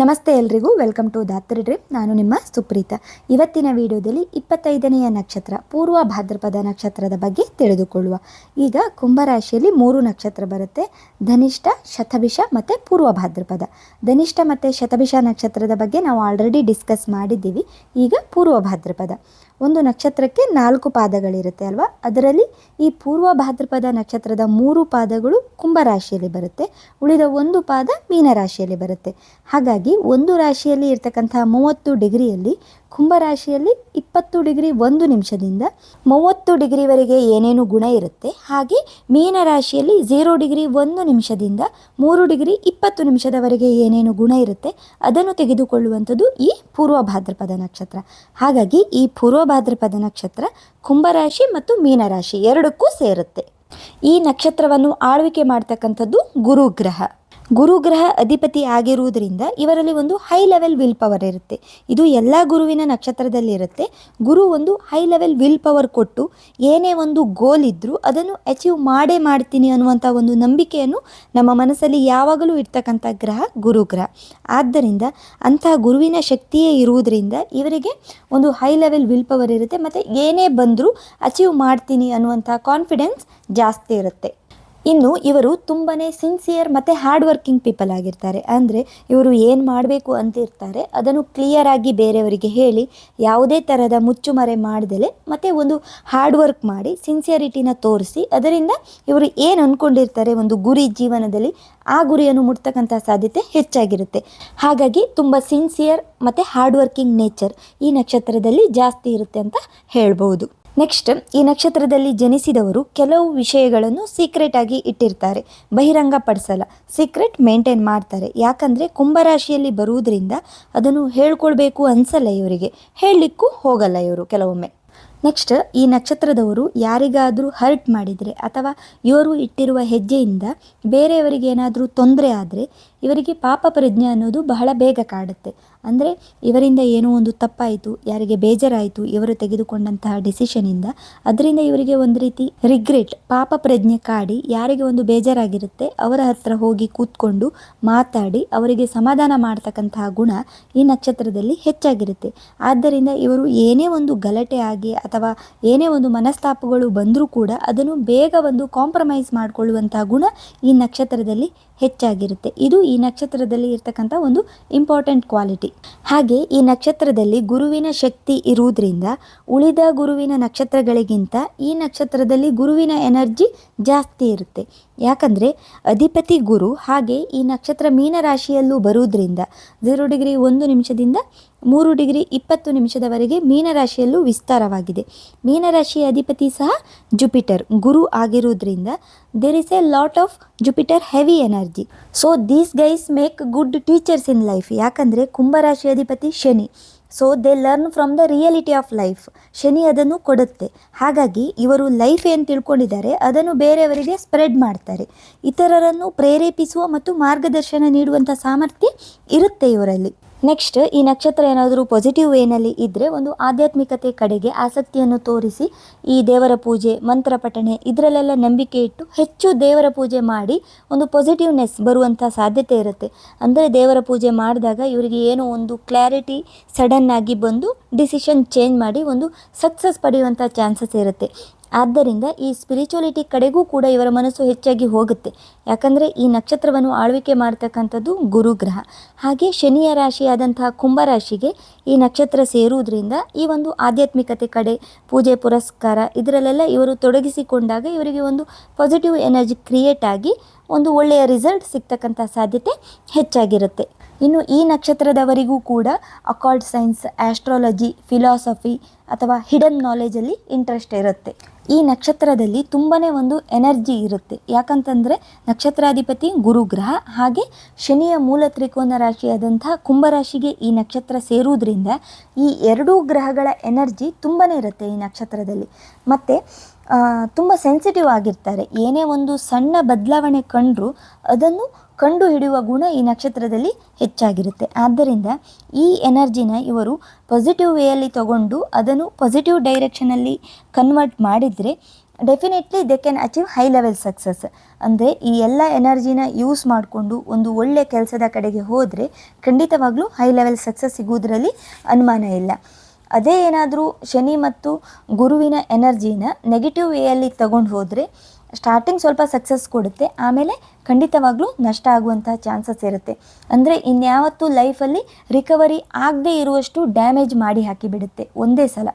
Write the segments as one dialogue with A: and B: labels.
A: ನಮಸ್ತೆ ಎಲ್ರಿಗೂ, welcome to Dhatri drip ನಾನು ನಿಮ್ಮ ಸುಪ್ರೀತ. ಇವತ್ತಿನ ವಿಡಿಯೋದಲ್ಲಿ ಇಪ್ಪತ್ತೈದನೆಯ ನಕ್ಷತ್ರ, ಪೂರ್ವ ಭಾದ್ರಪದ ನಕ್ಷತ್ರದ ಬಗ್ಗೆ ತಿಳಿದುಕೊಳ್ಳುವ. ಈಗ ಕುಂಭರಾಶಿಯಲ್ಲಿ ಮೂರು ನಕ್ಷತ್ರ ಬರುತ್ತೆ. ಧನಿಷ್ಠ, ಶತಭಿಷ ಮತ್ತು ಪೂರ್ವ ಭಾದ್ರಪದ. ಧನಿಷ್ಠ ಮತ್ತು ಶತಭಿಷ ನಕ್ಷತ್ರದ ಬಗ್ಗೆ ನಾವು ಆಲ್ರೆಡಿ ಡಿಸ್ಕಸ್ ಮಾಡಿದ್ದೀವಿ. ಈಗ ಪೂರ್ವ ಭಾದ್ರಪದ. ಒಂದು ನಕ್ಷತ್ರಕ್ಕೆ ನಾಲ್ಕು ಪಾದಗಳಿರುತ್ತೆ ಅಲ್ವಾ? ಅದರಲ್ಲಿ ಈ ಪೂರ್ವ ಭಾದ್ರಪದ ನಕ್ಷತ್ರದ ಮೂರು ಪಾದಗಳು ಕುಂಭರಾಶಿಯಲ್ಲಿ ಬರುತ್ತೆ. ಉಳಿದ ಒಂದು ಪಾದ ಮೀನರಾಶಿಯಲ್ಲಿ ಬರುತ್ತೆ. ಹಾಗಾಗಿ ಒಂದು ರಾಶಿಯಲ್ಲಿ ಇರ್ತಕ್ಕಂಥ ಮೂವತ್ತು ಡಿಗ್ರಿಯಲ್ಲಿ ಕುಂಭರಾಶಿಯಲ್ಲಿ ಇಪ್ಪತ್ತು ಡಿಗ್ರಿ ಒಂದು ನಿಮಿಷದಿಂದ ಮೂವತ್ತು ಡಿಗ್ರಿವರೆಗೆ ಏನೇನು ಗುಣ ಇರುತ್ತೆ? ಹಾಗೆ ಮೀನರಾಶಿಯಲ್ಲಿ ಝೀರೋ ಡಿಗ್ರಿ ಒಂದು ನಿಮಿಷದಿಂದ ಮೂರು ಡಿಗ್ರಿ ಇಪ್ಪತ್ತು ನಿಮಿಷದವರೆಗೆ ಏನೇನು ಗುಣ ಇರುತ್ತೆ? ಅದನ್ನು ತೆಗೆದುಕೊಳ್ಳುವಂಥದ್ದು ಈ ಪೂರ್ವ ಭಾದ್ರಪದ ನಕ್ಷತ್ರ. ಹಾಗಾಗಿ ಈ ಪೂರ್ವ ಭಾದ್ರಪದ ನಕ್ಷತ್ರ ಕುಂಭರಾಶಿ ಮತ್ತು ಮೀನರಾಶಿ ಎರಡಕ್ಕೂ ಸೇರುತ್ತೆ. ಈ ನಕ್ಷತ್ರವನ್ನು ಆಳ್ವಿಕೆ ಮಾಡ್ತಕ್ಕಂಥದ್ದು ಗುರುಗ್ರಹ. ಗುರುಗ್ರಹ ಅಧಿಪತಿ ಆಗಿರುವುದರಿಂದ ಇವರಲ್ಲಿ ಒಂದು ಹೈ ಲೆವೆಲ್ ವಿಲ್ ಪವರ್ ಇರುತ್ತೆ. ಇದು ಎಲ್ಲ ಗುರುವಿನ ನಕ್ಷತ್ರದಲ್ಲಿ ಇರುತ್ತೆ. ಗುರು ಒಂದು ಹೈ ಲೆವೆಲ್ ವಿಲ್ ಪವರ್ ಕೊಟ್ಟು ಏನೇ ಒಂದು ಗೋಲ್ ಇದ್ದರೂ ಅದನ್ನು ಅಚೀವ್ ಮಾಡೇ ಮಾಡ್ತೀನಿ ಅನ್ನುವಂಥ ಒಂದು ನಂಬಿಕೆಯನ್ನು ನಮ್ಮ ಮನಸ್ಸಲ್ಲಿ ಯಾವಾಗಲೂ ಇರ್ತಕ್ಕಂಥ ಗ್ರಹ ಗುರುಗ್ರಹ. ಆದ್ದರಿಂದ ಅಂತಹ ಗುರುವಿನ ಶಕ್ತಿಯೇ ಇರುವುದರಿಂದ ಇವರಿಗೆ ಒಂದು ಹೈ ಲೆವೆಲ್ ವಿಲ್ ಪವರ್ ಇರುತ್ತೆ. ಮತ್ತು ಏನೇ ಬಂದರೂ ಅಚೀವ್ ಮಾಡ್ತೀನಿ ಅನ್ನುವಂಥ ಕಾನ್ಫಿಡೆನ್ಸ್ ಜಾಸ್ತಿ ಇರುತ್ತೆ. ಇನ್ನು ಇವರು ತುಂಬಾ ಸಿನ್ಸಿಯರ್ ಮತ್ತು ಹಾರ್ಡ್ ವರ್ಕಿಂಗ್ ಪೀಪಲ್ ಆಗಿರ್ತಾರೆ. ಅಂದರೆ ಇವರು ಏನು ಮಾಡಬೇಕು ಅಂತಿರ್ತಾರೆ ಅದನ್ನು ಕ್ಲಿಯರಾಗಿ ಬೇರೆಯವರಿಗೆ ಹೇಳಿ, ಯಾವುದೇ ಥರದ ಮುಚ್ಚುಮರೆ ಮಾಡ್ದಲೆ ಮತ್ತು ಒಂದು ಹಾರ್ಡ್ ವರ್ಕ್ ಮಾಡಿ ಸಿನ್ಸಿಯರಿಟಿನ ತೋರಿಸಿ, ಅದರಿಂದ ಇವರು ಏನು ಅಂದ್ಕೊಂಡಿರ್ತಾರೆ ಒಂದು ಗುರಿ ಜೀವನದಲ್ಲಿ, ಆ ಗುರಿಯನ್ನು ಮುಟ್ತಕ್ಕಂಥ ಸಾಧ್ಯತೆ ಹೆಚ್ಚಾಗಿರುತ್ತೆ. ಹಾಗಾಗಿ ತುಂಬ ಸಿನ್ಸಿಯರ್ ಮತ್ತು ಹಾರ್ಡ್ ವರ್ಕಿಂಗ್ ನೇಚರ್ ಈ ನಕ್ಷತ್ರದಲ್ಲಿ ಜಾಸ್ತಿ ಇರುತ್ತೆ ಅಂತ ಹೇಳ್ಬೋದು ನೆಕ್ಸ್ಟ್ ಈ ನಕ್ಷತ್ರದಲ್ಲಿ ಜನಿಸಿದವರು ಕೆಲವು ವಿಷಯಗಳನ್ನು ಸೀಕ್ರೆಟ್ ಆಗಿ ಇಟ್ಟಿರ್ತಾರೆ. ಬಹಿರಂಗ ಪಡಿಸಲ್ಲ. ಸೀಕ್ರೆಟ್ ಮೇಂಟೈನ್ ಮಾಡ್ತಾರೆ. ಯಾಕಂದರೆ ಕುಂಭರಾಶಿಯಲ್ಲಿ ಬರುವುದರಿಂದ ಅದನ್ನು ಹೇಳ್ಕೊಳ್ಬೇಕು ಅನ್ಸಲ್ಲ ಇವರಿಗೆ. ಹೇಳಲಿಕ್ಕೂ ಹೋಗಲ್ಲ ಇವರು ಕೆಲವೊಮ್ಮೆ. ನೆಕ್ಸ್ಟ್ ಈ ನಕ್ಷತ್ರದವರು ಯಾರಿಗಾದರೂ ಹರ್ಟ್ ಮಾಡಿದರೆ ಅಥವಾ ಇವರು ಇಟ್ಟಿರುವ ಹೆಜ್ಜೆಯಿಂದ ಬೇರೆಯವರಿಗೆ ಏನಾದರೂ ತೊಂದರೆ ಆದರೆ ಇವರಿಗೆ ಪಾಪ ಪ್ರಜ್ಞೆ ಅನ್ನೋದು ಬಹಳ ಬೇಗ ಕಾಡುತ್ತೆ. ಅಂದರೆ ಇವರಿಂದ ಏನೋ ಒಂದು ತಪ್ಪಾಯಿತು, ಯಾರಿಗೆ ಬೇಜಾರಾಯಿತು, ಇವರು ತೆಗೆದುಕೊಂಡಂತಹ ಡಿಸಿಷನಿಂದ ಅದರಿಂದ ಇವರಿಗೆ ಒಂದು ರೀತಿ ರಿಗ್ರೆಟ್ ಪಾಪ ಪ್ರಜ್ಞೆ ಕಾಡಿ ಯಾರಿಗೆ ಒಂದು ಬೇಜಾರಾಗಿರುತ್ತೆ, ಅವರ ಹತ್ರ ಹೋಗಿ ಕೂತ್ಕೊಂಡು ಮಾತಾಡಿ ಅವರಿಗೆ ಸಮಾಧಾನ ಮಾಡ್ತಕ್ಕಂತಹ ಗುಣ ಈ ನಕ್ಷತ್ರದಲ್ಲಿ ಹೆಚ್ಚಾಗಿರುತ್ತೆ. ಆದ್ದರಿಂದ ಇವರು ಏನೇ ಒಂದು ಗಲಾಟೆ ಆಗಿ ಅಥವಾ ಏನೇ ಒಂದು ಮನಸ್ತಾಪಗಳು ಬಂದರೂ ಕೂಡ ಅದನ್ನು ಬೇಗ ಒಂದು ಕಾಂಪ್ರಮೈಸ್ ಮಾಡಿಕೊಳ್ಳುವಂತಹ ಗುಣ ಈ ನಕ್ಷತ್ರದಲ್ಲಿ ಹೆಚ್ಚಾಗಿರುತ್ತೆ. ಇದು ಈ ನಕ್ಷತ್ರದಲ್ಲಿ ಇರ್ತಕ್ಕಂಥ ಒಂದು ಇಂಪಾರ್ಟೆಂಟ್ ಕ್ವಾಲಿಟಿ ಹಾಗೆ ಈ ನಕ್ಷತ್ರದಲ್ಲಿ ಗುರುವಿನ ಶಕ್ತಿ ಇರುವುದರಿಂದ ಉಳಿದ ಗುರುವಿನ ನಕ್ಷತ್ರಗಳಿಗಿಂತ ಈ ನಕ್ಷತ್ರದಲ್ಲಿ ಗುರುವಿನ ಎನರ್ಜಿ ಜಾಸ್ತಿ ಇರುತ್ತೆ. ಯಾಕಂದರೆ ಅಧಿಪತಿ ಗುರು ಹಾಗೆ ಈ ನಕ್ಷತ್ರ ಮೀನರಾಶಿಯಲ್ಲೂ ಬರುವುದರಿಂದ ಝೀರೋ ಡಿಗ್ರಿ ಒಂದು ನಿಮಿಷದಿಂದ ಮೂರು ಡಿಗ್ರಿ ಇಪ್ಪತ್ತು ನಿಮಿಷದವರೆಗೆ ಮೀನರಾಶಿಯಲ್ಲೂ ವಿಸ್ತಾರವಾಗಿದೆ. ಮೀನರಾಶಿಯ ಅಧಿಪತಿ ಸಹ ಜುಪಿಟರ್, ಗುರು ಆಗಿರುವುದರಿಂದ there is a lot of Jupiter heavy energy so these guys make good teachers in life ಯಾಕಂದರೆ ಕುಂಭರಾಶಿ ಅಧಿಪತಿ Shani. So they learn from the reality of life Shani ಅದನ್ನು ಕೊಡುತ್ತೆ. ಹಾಗಾಗಿ, ಇವರು ಲೈಫ್ ಏನು ತಿಳ್ಕೊಂಡಿದ್ದಾರೆ, ಅದನ್ನು ಬೇರೆಯವರಿಗೆ ಸ್ಪ್ರೆಡ್ ಮಾಡ್ತಾರೆ. ಇತರರನ್ನು ಪ್ರೇರೇಪಿಸುವ ಮತ್ತು ಮಾರ್ಗದರ್ಶನ ನೀಡುವಂಥ ಸಾಮರ್ಥ್ಯ ಇರುತ್ತೆ ಇವರಲ್ಲಿ. ನೆಕ್ಸ್ಟ್ ಈ ನಕ್ಷತ್ರ ಏನಾದರೂ ಪಾಸಿಟಿವ್ ವೇನಲ್ಲಿ ಇದ್ದರೆ ಒಂದು ಆಧ್ಯಾತ್ಮಿಕತೆ ಕಡೆಗೆ ಆಸಕ್ತಿಯನ್ನು ತೋರಿಸಿ, ಈ ದೇವರ ಪೂಜೆ, ಮಂತ್ರ ಪಠಣೆ, ಇದರಲ್ಲೆಲ್ಲ ನಂಬಿಕೆ ಇಟ್ಟು ಹೆಚ್ಚು ದೇವರ ಪೂಜೆ ಮಾಡಿ ಒಂದು ಪಾಸಿಟಿವ್ನೆಸ್ ಬರುವಂಥ ಸಾಧ್ಯತೆ ಇರುತ್ತೆ. ಅಂದರೆ ದೇವರ ಪೂಜೆ ಮಾಡಿದಾಗ ಇವರಿಗೆ ಏನೋ ಒಂದು ಕ್ಲಾರಿಟಿ ಸಡನ್ನಾಗಿ ಬಂದು ಡಿಸಿಷನ್ ಚೇಂಜ್ ಮಾಡಿ ಒಂದು ಸಕ್ಸಸ್ ಪಡೆಯುವಂಥ ಚಾನ್ಸಸ್ ಇರುತ್ತೆ. ಆದ್ದರಿಂದ ಈ ಸ್ಪಿರಿಚುವಲಿಟಿ ಕಡೆಗೂ ಕೂಡ ಇವರ ಮನಸ್ಸು ಹೆಚ್ಚಾಗಿ ಹೋಗುತ್ತೆ. ಯಾಕಂದರೆ ಈ ನಕ್ಷತ್ರವನ್ನು ಆಳ್ವಿಕೆ ಮಾಡ್ತಕ್ಕಂಥದ್ದು ಗುರುಗ್ರಹ. ಹಾಗೆ ಶನಿಯ ರಾಶಿಯಾದಂತಹ ಕುಂಭರಾಶಿಗೆ ಈ ನಕ್ಷತ್ರ ಸೇರುವುದರಿಂದ ಈ ಒಂದು ಆಧ್ಯಾತ್ಮಿಕತೆ ಕಡೆ, ಪೂಜೆ, ಪುರಸ್ಕಾರ ಇದರಲ್ಲೆಲ್ಲ ಇವರು ತೊಡಗಿಸಿಕೊಂಡಾಗ ಇವರಿಗೆ ಒಂದು ಪಾಸಿಟಿವ್ ಎನರ್ಜಿ ಕ್ರಿಯೇಟ್ ಆಗಿ ಒಂದು ಒಳ್ಳೆಯ ರಿಸಲ್ಟ್ ಸಿಗ್ತಕ್ಕಂಥ ಸಾಧ್ಯತೆ ಹೆಚ್ಚಾಗಿರುತ್ತೆ. ಇನ್ನು ಈ ನಕ್ಷತ್ರದವರಿಗೂ ಕೂಡ ಅಕಾಲ್ಡ್ ಸೈನ್ಸ್ ಆಸ್ಟ್ರಾಲಜಿ ಫಿಲಾಸಫಿ ಅಥವಾ ಹಿಡನ್ ನಾಲೆಜಲ್ಲಿ ಇಂಟ್ರೆಸ್ಟ್ ಇರುತ್ತೆ. ಈ ನಕ್ಷತ್ರದಲ್ಲಿ ತುಂಬಾ ಒಂದು ಎನರ್ಜಿ ಇರುತ್ತೆ. ಯಾಕಂತಂದರೆ ನಕ್ಷತ್ರಾಧಿಪತಿ ಗುರುಗ್ರಹ ಹಾಗೆ ಶನಿಯ ಮೂಲ ತ್ರಿಕೋನ ರಾಶಿಯಾದಂಥ ಕುಂಭರಾಶಿಗೆ ಈ ನಕ್ಷತ್ರ ಸೇರುವುದರಿಂದ ಈ ಎರಡೂ ಗ್ರಹಗಳ ಎನರ್ಜಿ ತುಂಬಾ ಇರುತ್ತೆ ಈ ನಕ್ಷತ್ರದಲ್ಲಿ. ಮತ್ತು ತುಂಬ ಸೆನ್ಸಿಟಿವ್ ಆಗಿರ್ತಾರೆ. ಏನೇ ಒಂದು ಸಣ್ಣ ಬದಲಾವಣೆ ಕಂಡರೂ ಅದನ್ನು ಕಂಡು ಹಿಡಿಯುವ ಗುಣ ಈ ನಕ್ಷತ್ರದಲ್ಲಿ ಹೆಚ್ಚಾಗಿರುತ್ತೆ. ಆದ್ದರಿಂದ ಈ ಎನರ್ಜಿನ ಇವರು ಪಾಸಿಟಿವ್ ವೇಯಲ್ಲಿ ತಗೊಂಡು ಅದನ್ನು ಪಾಸಿಟಿವ್ ಡೈರೆಕ್ಷನಲ್ಲಿ ಕನ್ವರ್ಟ್ ಮಾಡಿದರೆ definitely they can achieve high level success ಅಂದರೆ ಈ ಎಲ್ಲ ಎನರ್ಜಿನ ಯೂಸ್ ಮಾಡಿಕೊಂಡು ಒಂದು ಒಳ್ಳೆಯ ಕೆಲಸದ ಕಡೆಗೆ ಹೋದರೆ ಖಂಡಿತವಾಗ್ಲೂ ಹೈ ಲೆವೆಲ್ ಸಕ್ಸಸ್ ಸಿಗುವುದರಲ್ಲಿ ಅನುಮಾನ ಇಲ್ಲ. ಅದೇ ಏನಾದರೂ ಶನಿ ಮತ್ತು ಗುರುವಿನ ಎನರ್ಜಿನ ನೆಗೆಟಿವ್ ವೇಯಲ್ಲಿ ತಗೊಂಡು ಹೋದರೆ ಸ್ಟಾರ್ಟಿಂಗ್ ಸ್ವಲ್ಪ ಸಕ್ಸಸ್ ಕೊಡುತ್ತೆ, ಆಮೇಲೆ ಖಂಡಿತವಾಗ್ಲೂ ನಷ್ಟ ಆಗುವಂತಹ ಚಾನ್ಸಸ್ ಇರುತ್ತೆ. ಅಂದರೆ ಇನ್ಯಾವತ್ತೂ ಲೈಫಲ್ಲಿ ರಿಕವರಿ ಆಗದೇ ಇರುವಷ್ಟು ಡ್ಯಾಮೇಜ್ ಮಾಡಿ ಹಾಕಿಬಿಡುತ್ತೆ ಒಂದೇ ಸಲ.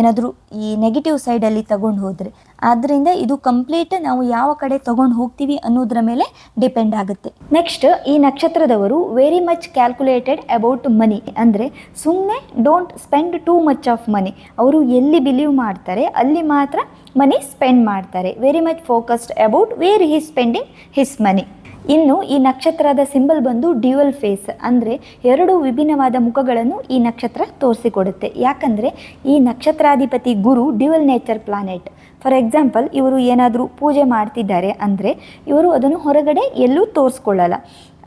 A: ಏನಾದರೂ ಈ ನೆಗೆಟಿವ್ ಸೈಡಲ್ಲಿ ತಗೊಂಡು ಹೋದರೆ. ಆದ್ದರಿಂದ ಇದು ಕಂಪ್ಲೀಟ್ ನಾವು ಯಾವ ಕಡೆ ತಗೊಂಡು ಹೋಗ್ತೀವಿ ಅನ್ನೋದ್ರ ಮೇಲೆ ಡಿಪೆಂಡ್ ಆಗುತ್ತೆ. ನೆಕ್ಸ್ಟ್ ಈ ನಕ್ಷತ್ರದವರು very much calculated about money ಅಂದರೆ ಸುಮ್ಮನೆ don't spend too much of money ಅವರು ಎಲ್ಲಿ ಬಿಲೀವ್ ಮಾಡ್ತಾರೆ, ಅಲ್ಲಿ ಮಾತ್ರ ಮನಿ ಸ್ಪೆಂಡ್ ಮಾಡ್ತಾರೆ. Very much focused about where he spending his money ಇನ್ನು ಈ ನಕ್ಷತ್ರದ ಸಿಂಬಲ್ ಬಂದು ಡ್ಯುವಲ್ ಫೇಸ್ ಅಂದರೆ ಎರಡು ವಿಭಿನ್ನವಾದ ಮುಖಗಳನ್ನು ಈ ನಕ್ಷತ್ರ ತೋರಿಸಿಕೊಡುತ್ತೆ. ಯಾಕಂದರೆ ಈ ನಕ್ಷತ್ರಾಧಿಪತಿ ಗುರು dual nature planet for example ಇವರು ಏನಾದರೂ ಪೂಜೆ ಮಾಡ್ತಿದ್ದಾರೆ ಅಂದರೆ ಇವರು ಅದನ್ನು ಹೊರಗಡೆ ಎಲ್ಲೂ ತೋರಿಸ್ಕೊಳ್ಳಲ್ಲ.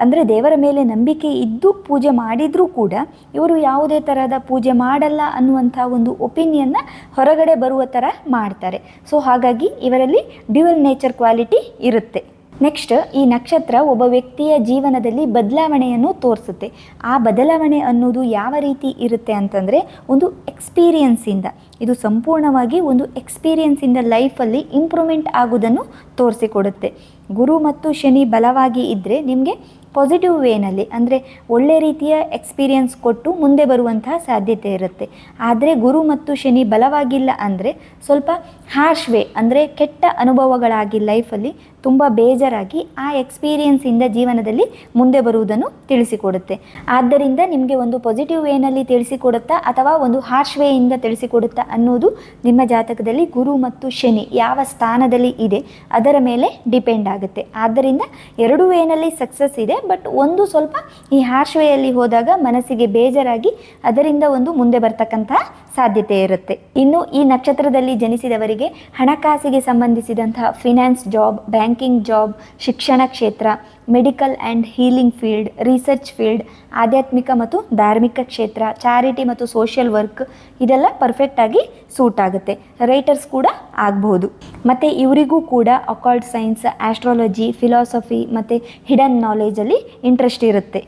A: ಅಂದರೆ ದೇವರ ಮೇಲೆ ನಂಬಿಕೆ ಇದ್ದು ಪೂಜೆ ಮಾಡಿದರೂ ಕೂಡ ಇವರು ಯಾವುದೇ ಥರದ ಪೂಜೆ ಮಾಡಲ್ಲ ಅನ್ನುವಂಥ ಒಂದು ಒಪಿನಿಯನ್ನ ಹೊರಗಡೆ ಬರುವ ಥರ ಮಾಡ್ತಾರೆ. ಸೊ ಹಾಗಾಗಿ ಇವರಲ್ಲಿ ಡ್ಯುವಲ್ ನೇಚರ್ ಕ್ವಾಲಿಟಿ ಇರುತ್ತೆ. ನೆಕ್ಸ್ಟ್ ಈ ನಕ್ಷತ್ರ ಒಬ್ಬ ವ್ಯಕ್ತಿಯ ಜೀವನದಲ್ಲಿ ಬದಲಾವಣೆಯನ್ನು ತೋರಿಸುತ್ತೆ. ಆ ಬದಲಾವಣೆ ಅನ್ನೋದು ಯಾವ ರೀತಿ ಇರುತ್ತೆ ಅಂತಂದರೆ, ಒಂದು ಎಕ್ಸ್ಪೀರಿಯನ್ಸಿಂದ ಇದು ಸಂಪೂರ್ಣವಾಗಿ ಒಂದು ಎಕ್ಸ್ಪೀರಿಯನ್ಸಿಂದ ಲೈಫಲ್ಲಿ ಇಂಪ್ರೂವ್ಮೆಂಟ್ ಆಗೋದನ್ನು ತೋರಿಸಿಕೊಡುತ್ತೆ. ಗುರು ಮತ್ತು ಶನಿ ಬಲವಾಗಿ ಇದ್ದರೆ ನಿಮಗೆ ಪಾಸಿಟಿವ್ ವೇನಲ್ಲಿ ಅಂದರೆ ಒಳ್ಳೆ ರೀತಿಯ ಎಕ್ಸ್ಪೀರಿಯನ್ಸ್ ಕೊಟ್ಟು ಮುಂದೆ ಬರುವಂತಹ ಸಾಧ್ಯತೆ ಇರುತ್ತೆ. ಆದರೆ ಗುರು ಮತ್ತು ಶನಿ ಬಲವಾಗಿಲ್ಲ ಅಂದರೆ ಸ್ವಲ್ಪ ಹಾರ್ಶ್ ವೇ ಅಂದರೆ ಕೆಟ್ಟ ಅನುಭವಗಳಾಗಿ ಲೈಫಲ್ಲಿ ತುಂಬ ಬೇಜಾರಾಗಿ ಆ ಎಕ್ಸ್ಪೀರಿಯನ್ಸಿಂದ ಜೀವನದಲ್ಲಿ ಮುಂದೆ ಬರುವುದನ್ನು ತಿಳಿಸಿಕೊಡುತ್ತೆ. ಆದ್ದರಿಂದ ನಿಮಗೆ ಒಂದು ಪಾಸಿಟಿವ್ ವೇನಲ್ಲಿ ತಿಳಿಸಿಕೊಡುತ್ತಾ ಅಥವಾ ಒಂದು ಹಾರ್ಶ್ ವೇಯಿಂದ ತಿಳಿಸಿಕೊಡುತ್ತಾ ಅನ್ನೋದು ನಿಮ್ಮ ಜಾತಕದಲ್ಲಿ ಗುರು ಮತ್ತು ಶನಿ ಯಾವ ಸ್ಥಾನದಲ್ಲಿ ಇದೆ, ಅದರ ಮೇಲೆ ಡಿಪೆಂಡ್ ಆಗುತ್ತೆ. ಆದ್ದರಿಂದ ಎರಡು ವೇನಲ್ಲಿ ಸಕ್ಸಸ್ ಇದೆ, ಬಟ್ ಒಂದು ಸ್ವಲ್ಪ ಈ ಹಾರ್ಶ್ ವೇಯಲ್ಲಿ ಹೋದಾಗ ಮನಸ್ಸಿಗೆ ಬೇಜಾರಾಗಿ ಅದರಿಂದ ಒಂದು ಮುಂದೆ ಬರ್ತಕ್ಕಂತಹ ಸಾಧ್ಯತೆ ಇರುತ್ತೆ. ಇನ್ನು ಈ ನಕ್ಷತ್ರದಲ್ಲಿ ಜನಿಸಿದವರಿಗೆ ಹಣಕಾಸಿಗೆ ಸಂಬಂಧಿಸಿದಂತಹ ಫಿನಾನ್ಸ್ ಜಾಬ್ ಬ್ಯಾಂಕಿಂಗ್ ಜಾಬ್ ಶಿಕ್ಷಣ ಕ್ಷೇತ್ರ medical and healing field research field ಆಧ್ಯಾತ್ಮಿಕ ಮತ್ತು ಧಾರ್ಮಿಕ ಕ್ಷೇತ್ರ ಚಾರಿಟಿ ಮತ್ತು ಸೋಷಿಯಲ್ ವರ್ಕ್ ಇದೆಲ್ಲ ಪರ್ಫೆಕ್ಟಾಗಿ ಸೂಟ್ ಆಗುತ್ತೆ. ರೈಟರ್ಸ್ ಕೂಡ ಆಗಬಹುದು. ಮತ್ತು ಇವರಿಗೂ ಕೂಡ ಅಕಾಲ್ಡ್ ಸೈನ್ಸ್ ಆಸ್ಟ್ರಾಲಜಿ ಫಿಲಾಸಫಿ ಮತ್ತು ಹಿಡನ್ ನಾಲೆಜಲ್ಲಿ ಇಂಟ್ರೆಸ್ಟ್ ಇರುತ್ತೆ.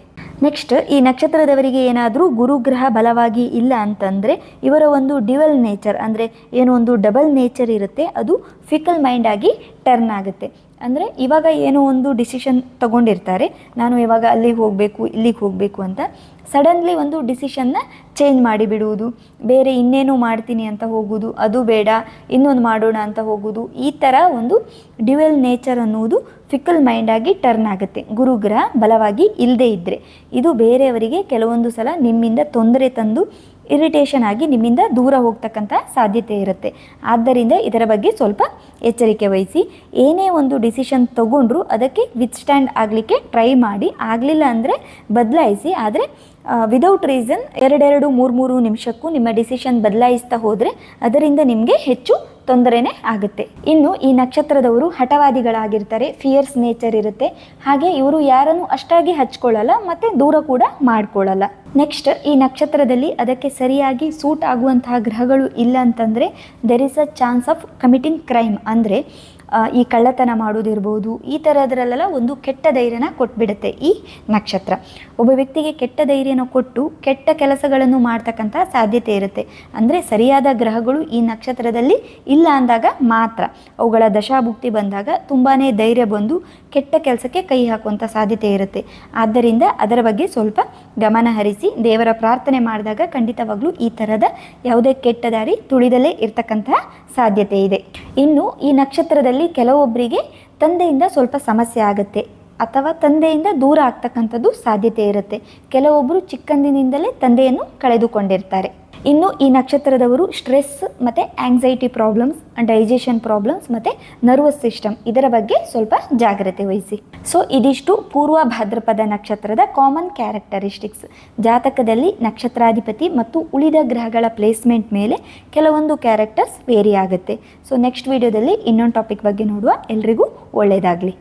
A: ನೆಕ್ಸ್ಟ್ ಈ ನಕ್ಷತ್ರದವರಿಗೆ ಏನಾದರೂ ಗುರುಗ್ರಹ ಬಲವಾಗಿ ಇಲ್ಲ ಅಂತಂದರೆ ಇವರ ಒಂದು ಡಿವಲ್ ನೇಚರ್ ಅಂದರೆ ಏನೋ ಒಂದು ಡಬಲ್ ನೇಚರ್ ಇರುತ್ತೆ, ಅದು ಫಿಕಲ್ ಮೈಂಡ್ ಆಗಿ ಟರ್ನ್ ಆಗುತ್ತೆ. ಅಂದರೆ ಇವಾಗ ಏನೋ ಒಂದು ಡಿಸಿಷನ್ ತಗೊಂಡಿರ್ತಾರೆ. ನಾನು ಇವಾಗ ಅಲ್ಲಿಗೆ ಹೋಗಬೇಕು, ಇಲ್ಲಿಗೆ ಹೋಗಬೇಕು ಅಂತ ಸಡನ್ಲಿ ಒಂದು ಡಿಸಿಷನ್ನ ಚೇಂಜ್ ಮಾಡಿಬಿಡುವುದು ಬೇರೆ ಇನ್ನೇನು ಮಾಡ್ತೀನಿ ಅಂತ ಹೋಗೋದು ಅದು ಬೇಡ, ಇನ್ನೊಂದು ಮಾಡೋಣ ಅಂತ ಹೋಗೋದು ಈ ಥರ ಒಂದು ಡ್ಯುವೆಲ್ ನೇಚರ್ ಅನ್ನುವುದು ಫಿಕಲ್ ಮೈಂಡಾಗಿ ಟರ್ನ್ ಆಗುತ್ತೆ. ಗುರುಗ್ರಹ ಬಲವಾಗಿ ಇಲ್ಲದೇ ಇದ್ದರೆ ಇದು ಬೇರೆಯವರಿಗೆ ಕೆಲವೊಂದು ಸಲ ನಿಮ್ಮಿಂದ ತೊಂದರೆ ತಂದು ಇರಿಟೇಷನ್ ಆಗಿ ನಿಮ್ಮಿಂದ ದೂರ ಹೋಗ್ತಕ್ಕಂಥ ಸಾಧ್ಯತೆ ಇರುತ್ತೆ. ಆದ್ದರಿಂದ ಇದರ ಬಗ್ಗೆ ಸ್ವಲ್ಪ ಎಚ್ಚರಿಕೆ ವಹಿಸಿ. ಏನೇ ಒಂದು ಡಿಸಿಷನ್ ತಗೊಂಡ್ರೂ ಅದಕ್ಕೆ ವಿತ್ ಸ್ಟ್ಯಾಂಡ್ ಆಗಲಿಕ್ಕೆ ಟ್ರೈ ಮಾಡಿ. ಆಗಲಿಲ್ಲ ಅಂದರೆ ಬದಲಾಯಿಸಿ. ಆದರೆ ವಿದೌಟ್ ರೀಸನ್ ಎರಡೆರಡು, ಮೂರು ಮೂರು ನಿಮಿಷಕ್ಕೂ ನಿಮ್ಮ ಡಿಸಿಷನ್ ಬದಲಾಯಿಸ್ತಾ ಹೋದರೆ ಅದರಿಂದ ನಿಮಗೆ ಹೆಚ್ಚು ತೊಂದರೆನೇ ಆಗುತ್ತೆ. ಇನ್ನು ಈ ನಕ್ಷತ್ರದವರು ಹಠವಾದಿಗಳಾಗಿರ್ತಾರೆ ಫಿಯರ್ಸ್ ನೇಚರ್ ಇರುತ್ತೆ. ಹಾಗೆ ಇವರು ಯಾರನ್ನು ಅಷ್ಟಾಗಿ ಹಚ್ಕೊಳ್ಳಲ್ಲ, ಮತ್ತು ದೂರ ಕೂಡ ಮಾಡ್ಕೊಳ್ಳಲ್ಲ. ನೆಕ್ಸ್ಟ್ ಈ ನಕ್ಷತ್ರದಲ್ಲಿ ಅದಕ್ಕೆ ಸರಿಯಾಗಿ ಸೂಟ್ ಆಗುವಂತಹ ಗ್ರಹಗಳು ಇಲ್ಲ ಅಂತಂದರೆ there is a chance of committing crime ಅಂದರೆ ಈ ಕಳ್ಳತನ ಮಾಡೋದಿರ್ಬೋದು ಈ ಥರದ್ರಲ್ಲೆಲ್ಲ ಒಂದು ಕೆಟ್ಟ ಧೈರ್ಯನ ಕೊಟ್ಬಿಡುತ್ತೆ ಈ ನಕ್ಷತ್ರ. ಒಬ್ಬ ವ್ಯಕ್ತಿಗೆ ಕೆಟ್ಟ ಧೈರ್ಯನ ಕೊಟ್ಟು ಕೆಟ್ಟ ಕೆಲಸಗಳನ್ನು ಮಾಡ್ತಕ್ಕಂಥ ಸಾಧ್ಯತೆ ಇರುತ್ತೆ. ಅಂದರೆ ಸರಿಯಾದ ಗ್ರಹಗಳು ಈ ನಕ್ಷತ್ರದಲ್ಲಿ ಇಲ್ಲ ಅಂದಾಗ ಮಾತ್ರ. ಅವುಗಳ ದಶಾಭುಕ್ತಿ ಬಂದಾಗ ತುಂಬಾ ಧೈರ್ಯ ಬಂದು ಕೆಟ್ಟ ಕೆಲಸಕ್ಕೆ ಕೈ ಹಾಕುವಂಥ ಸಾಧ್ಯತೆ ಇರುತ್ತೆ. ಆದ್ದರಿಂದ ಅದರ ಬಗ್ಗೆ ಸ್ವಲ್ಪ ಗಮನ ಹರಿಸಿ ದೇವರ ಪ್ರಾರ್ಥನೆ ಮಾಡಿದಾಗ ಖಂಡಿತವಾಗ್ಲೂ ಈ ಥರದ ಯಾವುದೇ ಕೆಟ್ಟ ದಾರಿ ತುಳಿದಲೇ ಇರತಕ್ಕಂತಹ ಸಾಧ್ಯತೆ ಇದೆ. ಇನ್ನು ಈ ನಕ್ಷತ್ರದಲ್ಲಿ ಕೆಲವೊಬ್ಬರಿಗೆ ತಂದೆಯಿಂದ ಸ್ವಲ್ಪ ಸಮಸ್ಯೆ ಆಗುತ್ತೆ ಅಥವಾ ತಂದೆಯಿಂದ ದೂರ ಆಗ್ತಕ್ಕಂಥದ್ದು ಸಾಧ್ಯತೆ ಇರುತ್ತೆ. ಕೆಲವೊಬ್ಬರು ಚಿಕ್ಕಂದಿನಿಂದಲೇ ತಂದೆಯನ್ನು ಕಳೆದುಕೊಂಡಿರ್ತಾರೆ. ಇನ್ನು ಈ ನಕ್ಷತ್ರದವರು ಸ್ಟ್ರೆಸ್ ಮತ್ತು ಆಂಗ್ಸೈಟಿ ಪ್ರಾಬ್ಲಮ್ಸ್ ಡೈಜೆಷನ್ ಪ್ರಾಬ್ಲಮ್ಸ್ ಮತ್ತು ನರ್ವಸ್ ಸಿಸ್ಟಮ್ ಇದರ ಬಗ್ಗೆ ಸ್ವಲ್ಪ ಜಾಗ್ರತೆ ವಹಿಸಿ. ಸೊ ಇದಿಷ್ಟು ಪೂರ್ವ ಭಾದ್ರಪದ ನಕ್ಷತ್ರದ ಕಾಮನ್ ಕ್ಯಾರೆಕ್ಟರಿಸ್ಟಿಕ್ಸ್ ಜಾತಕದಲ್ಲಿ ನಕ್ಷತ್ರಾಧಿಪತಿ ಮತ್ತು ಉಳಿದ ಗ್ರಹಗಳ ಪ್ಲೇಸ್ಮೆಂಟ್ ಮೇಲೆ ಕೆಲವೊಂದು ಕ್ಯಾರೆಕ್ಟರ್ಸ್ ವೇರಿ ಆಗುತ್ತೆ. ಸೊ ನೆಕ್ಸ್ಟ್ ವಿಡಿಯೋದಲ್ಲಿ ಇನ್ನೊಂದು ಟಾಪಿಕ್ ಬಗ್ಗೆ ನೋಡುವ ಎಲ್ರಿಗೂ ಒಳ್ಳೆಯದಾಗಲಿ